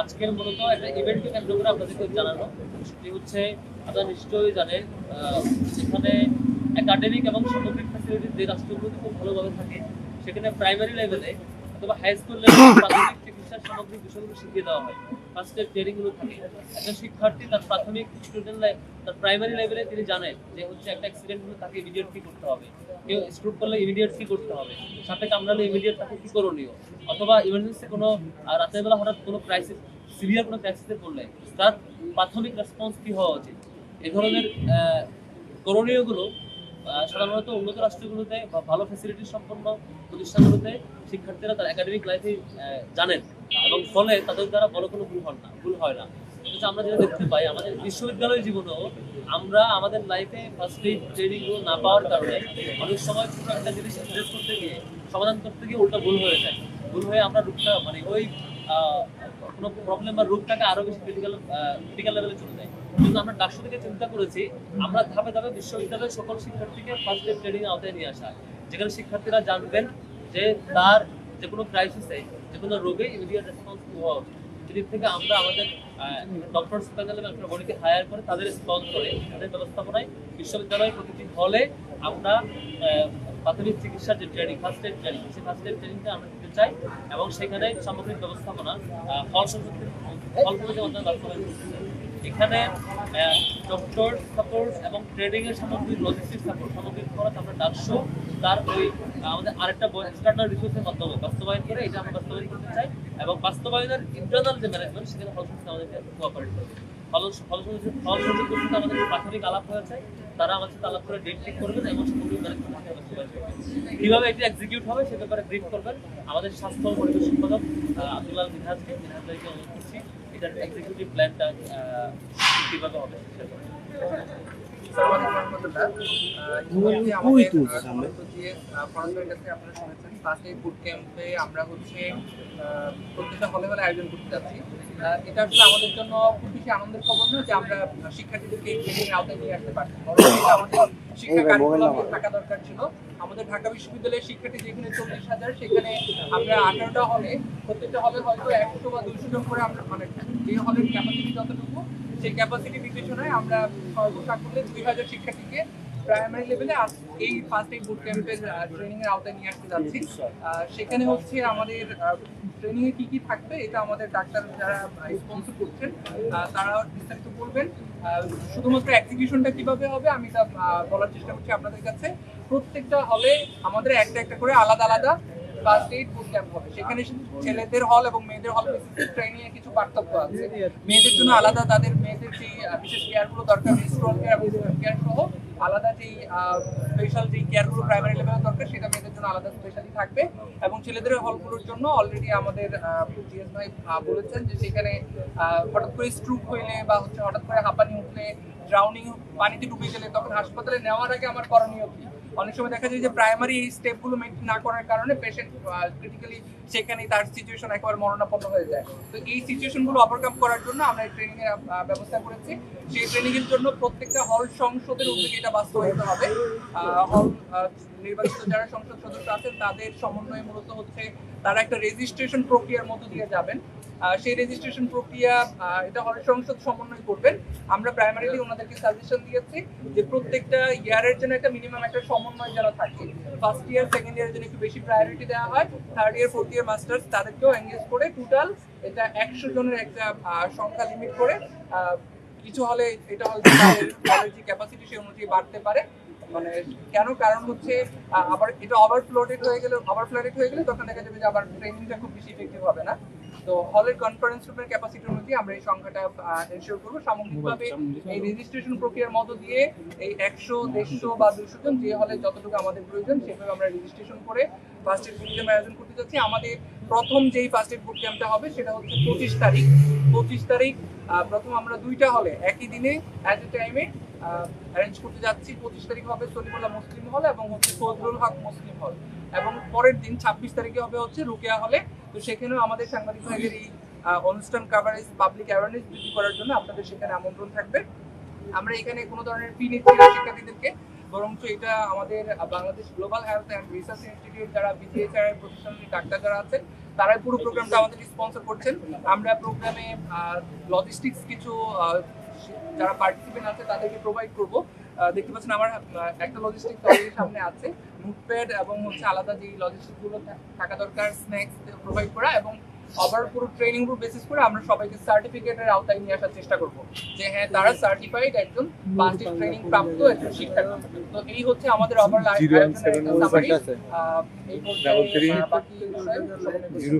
আজকের মূলত একটা ইভেন্টকে কেন্দ্র করে আপনাদেরকে জানানো। সেটি হচ্ছে, আপনারা নিশ্চয়ই জানেন সেখানে একাডেমিক এবং সামগ্রিক ফ্যাসিলিটি যে রাষ্ট্রগুলোতে খুব ভালোভাবে থাকে, সেখানে প্রাইমারি লেভেলে অথবা হাই স্কুল প্রাথমিক চিকিৎসার সামগ্রিক বিষয়গুলো শিখিয়ে দেওয়া হয়। ফার্স্ট এড ট্রেনিংগুলো থাকে। একজন শিক্ষার্থী তার প্রাথমিক স্টুডেন্ট তার প্রাইমারি লেভেলে তিনি জানেন যে হচ্ছে একটা অ্যাক্সিডেন্ট হলে তাকে ইমিডিয়েট কি করতে হবে। কেউ স্ট্রোক করলে ইমিডিয়েট কি করতে হবে। সাপে কামড়ালে ইমিডিয়েট তাকে কি করণীয়। অথবা ইমার্জেন্সি কোনো রাতের বেলা হঠাৎ কোনো ক্রাইসিস সিভিয়ার কোনো ক্রাইসিসে পড়লে তার প্রাথমিক রেসপন্স কি হওয়া উচিত? এ ধরনের করণীয়গুলো সাধারণত উন্নত রাষ্ট্রগুলোতে বা ভালো ফ্যাসিলিটি সম্পন্ন প্রতিষ্ঠানগুলোতে শিক্ষার্থীরা তার একাডেমিক লাইফে জানেন এবং ফলে তাদের দ্বারা বড় কোনো ভুল হয় না, ভুল হয় না। কিন্তু আমরা যেটা দেখতে পাই, আমাদের বিশ্ববিদ্যালয় জীবনেও আমরা আমাদের লাইফে ফার্স্ট এইড ট্রেনিং না পাওয়ার কারণে অনেক সময় ছোট একটা জিনিস করতে গিয়ে, সমাধান করতে গিয়ে উল্টা ভুল হয়ে যায়। ভুল হয়ে আমরা রোগটা মানে ওই কোনো প্রবলেম বা রোগটাকে আরও বেশি ক্রিটিক্যাল ক্রিটিক্যাল লেভেলে চলে যায়। কিন্তু আমরা ডাকসু থেকে চিন্তা করেছি, আমরা ধাপে ধাপে বিশ্ববিদ্যালয়ের সকল শিক্ষার্থীকে ফার্স্ট এড ট্রেনিং আওতায় নিয়ে আসা। যেখানে শিক্ষার্থীরা জানবেন যে তার যে কোনো ক্রাইসিসে যে কোনো রোগে ইমিডিয়েট রেসপন্স হওয়া উচিত। সেদিক থেকে আমরা আমাদের ডক্টর প্যানেল এবং বডিকে হায়ার করে, তাদের স্পন্স করে, তাদের ব্যবস্থাপনায় বিশ্ববিদ্যালয়ের প্রতিটি হলে আমরা প্রাথমিক চিকিৎসার যে ট্রেনিং ফার্স্ট এড ট্রেনিং সেই ফার্স্ট এড ট্রেনিংটা আমরা দিতে চাই এবং সেখানে সামগ্রিক ব্যবস্থাপনা ফল সংযুক্তির ফল প্রয়োগের মাধ্যমে বাস্তবায়ন করতে চাই। এখানে ডক্টর সাপোর্ট এবং ট্রেডিং এর সামগ্রিক লজিস্টিক সাপোর্ট সামগ্রিক খরচ আমরা ডাকশো তার ওই, আমাদের আরেকটা এক্সটার্নাল রিসোর্সের মাধ্যমে বাস্তবায়ন করে এটা আমরা বাস্তবায়ন করতে চাই এবং বাস্তবায়নের ইন্টারনাল যে ম্যানেজমেন্ট সেখানে ফলসংস্থা আমাদেরকে কোঅপারেট করবে ফল ফলসংস্থা ফলসংস্থা করতে আমাদের প্রাথমিক আলাপ হয়েছে তারা আমাদের সাথে করে ডেট ঠিক করবেন এবং বাস্তবায়ন করবেন কীভাবে এটি এক্সিকিউট হবে সে ব্যাপারে ব্রিফ করবেন। আমাদের স্বাস্থ্য ও পরিবেশ সম্পাদক আব্দুল্লাহ মিনহাজকে মিনহাজকে অনুরোধ করছি এটার এক্সিকিউটিভ প্ল্যানটা কীভাবে হবে camp এ আমরা হচ্ছে প্রত্যেকটা হলে হলে আয়োজন করতে যাচ্ছি। এটা আসলে আমাদের জন্য খুব বেশি আনন্দের খবর না যে আমরা শিক্ষার্থীদেরকে এই ট্রেনিং আওতায় নিয়ে আসতে পারছি আমাদের শিক্ষা। থাকা দরকার ছিল আমাদের ঢাকা বিশ্ববিদ্যালয়ের শিক্ষার্থী যেখানে চল্লিশ হাজার সেখানে আমরা আঠারোটা হলে প্রত্যেকটা হলে হয়তো একশো বা দুইশো জন করে আমরা মানে যে হলের ক্যাপাসিটি যতটুকু সেই ক্যাপাসিটি বিবেচনায় আমরা সর্বসাকুল্যে দুই হাজার শিক্ষার্থীকে প্রাইমারি লেভেলে এই ফার্স্ট এই বুট ক্যাম্পের ট্রেনিং এর আওতায় নিয়ে আসতে যাচ্ছি। সেখানে হচ্ছে আমাদের ট্রেনিং এ কি কি থাকবে এটা আমাদের ডাক্তার যারা স্পন্সর করছেন তারা বিস্তারিত বলবেন। শুধুমাত্র এক্সিকিউশনটা কীভাবে হবে আমি এটা বলার চেষ্টা করছি আপনাদের কাছে। প্রত্যেকটা হলে আমাদের একটা একটা করে আলাদা আলাদা ফার্স্ট এইড বুট ক্যাম্প হবে। সেখানে ছেলেদের হল এবং মেয়েদের হল ট্রেনিং এর কিছু পার্থক্য আছে। মেয়েদের জন্য আলাদা তাদের মেয়েদের যে বিশেষ কেয়ারগুলো দরকার স্ট্রং কেয়ার এবং কেয়ার সহ আলাদা যেই স্পেশাল যেই কেয়ারগুলো প্রাইমারি লেভেলে দরকার, সেটা মেয়েদের জন্য আলাদা স্পেশালি থাকবে। এবং ছেলেদের হলগুলোর জন্য অলরেডি আমাদের জিএস ভাই বলেছেন যে সেখানে হঠাৎ করে স্ট্রোক হইলে বা হচ্ছে হঠাৎ করে হাঁপানি উঠলে ড্রাউনিং পানিতে ডুবে গেলে তখন হাসপাতালে নেওয়ার আগে আমার করণীয় কি? অনেক সময় দেখা যায় যে প্রাইমারি এই স্টেপগুলো মেনটেন না করার কারণে পেশেন্ট ক্রিটিক্যালি সেখানেই তার সিচুয়েশন একবার মরণাপন্ন হয়ে যায়। তো এই সিচুয়েশনগুলো ওভারকাম করার জন্য আমরা ট্রেনিং এর ব্যবস্থা করেছি। সেই ট্রেনিং এর জন্য প্রত্যেকটা হল সংসদের উদ্যোগে এটা বাস্তবায়িত হবে। হল নির্বাচিত যারা সংসদ সদস্য আছেন, তাদের সমন্বয়ে মূলত হচ্ছে তারা একটা রেজিস্ট্রেশন প্রক্রিয়ার মধ্য দিয়ে যাবেন। সেই রেজিস্ট্রেশন প্রক্রিয়া এটা হল সংসদ সমন্বয় করবেন। আমরা প্রাইমারিলি ওনাদেরকে সাজেশন দিয়েছি যে প্রত্যেকটা ইয়ারের জন্য একটা মিনিমাম একটা সমন্বয় যেন থাকে। ফার্স্ট ইয়ার সেকেন্ড ইয়ারের জন্য একটু বেশি প্রায়োরিটি দেওয়া হয়। Third year fourth year masters তাদেরকেও এঙ্গেজ করে টোটাল এটা একশো জনের একটা সংখ্যা লিমিট করে কিছু হলে এটা হয়তো যে ক্যাপাসিটি সেই অনুযায়ী বাড়তে পারে। মানে কেন? কারণ হচ্ছে আবার এটা ওভারফ্লোডেড হয়ে গেলে ওভারফ্লোডেড হয়ে গেলে তখন দেখা যাবে যে আবার ট্রেনিংটা খুব বেশি ইফেক্টিভ হবে না। তো হলের কনফারেন্স রুমের ক্যাপাসিটি অনুযায়ী আমরা এই সংখ্যাটা এনশিওর করব। সামগ্রিকভাবে এই রেজিস্ট্রেশন প্রক্রিয়ার মধ্য দিয়ে এই একশো দেড়শো বা দুশো জন যে হলে যতটুকু আমাদের প্রয়োজন সেভাবে আমরা রেজিস্ট্রেশন করে ফার্স্ট এড ক্যাম্প আয়োজন করতে যাচ্ছি। আমাদের প্রথম যেই ফার্স্ট এড ক্যাম্পটা হবে সেটা হচ্ছে পঁচিশ তারিখ। পঁচিশ তারিখ প্রথম আমরা দুইটা হলে একই দিনে অ্যাট এ টাইমে অ্যারেঞ্জ করতে যাচ্ছি। পঁচিশ তারিখ হবে সলিমুল্লাহ মুসলিম হল এবং হচ্ছে ফজলুল হক মুসলিম হল। এবং পরের দিন ছাব্বিশ তারিখে হবে হচ্ছে রুকেয়া হলে তো সেখানেও আমাদের সাংবাদিক ভাইদের এই অনুষ্ঠান কাভারেজ পাবলিক অ্যাওয়ারনেস বৃদ্ধি করার জন্য আপনাদের সেখানে আমন্ত্রণ থাকবে। আমরা এখানে কোনো ধরনের ফি নিচ্ছি না শিক্ষার্থীদেরকে, বরঞ্চ এটা আমাদের Bangladesh global health and research institute যারা বিজিএচআর প্রতিষ্ঠানের ডাক্তার যারা আছেন, তারাই পুরো প্রোগ্রামটা আমাদের স্পন্সর করছেন। আমরা প্রোগ্রামে লজিস্টিক্স কিছু যারা পার্টিসিপেন্ট আছে তাদেরকে প্রোভাইড করব। দেখতে পাচ্ছেন আমার একটা লজিস্টিক অলরেডি সামনে আছে। নোটপ্যাড এবং হচ্ছে আলাদা যে লজিস্টিকগুলো থাকা দরকার স্ন্যাক্স প্রোভাইড করা এবং আবার পুরো ট্রেনিং গ্রুপ বেসিস করে আমরা সবাইকে সার্টিফিকেটের আওতায় নিয়ে আসার চেষ্টা করব। যে হ্যাঁ তারা সার্টিফাইড একজন পাঁচটি ট্রেনিং প্রাপ্ত একজন শিক্ষার্থী। তো এই হচ্ছে আমাদের ওভারঅল Zero